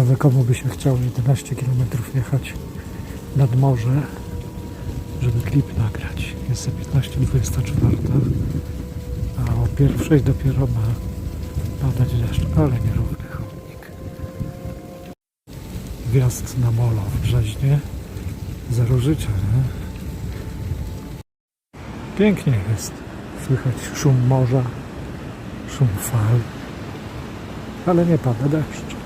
Ciekawe, komu by się chciało 11 km jechać nad morze, żeby klip nagrać. Jest 15.24, a o pierwszej dopiero ma padać deszcz, ale nierówny chodnik. Gwiazd na molo w Brzeźnie. Zero życia, nie? Pięknie jest. Słychać szum morza, szum fal, ale nie pada deszcz.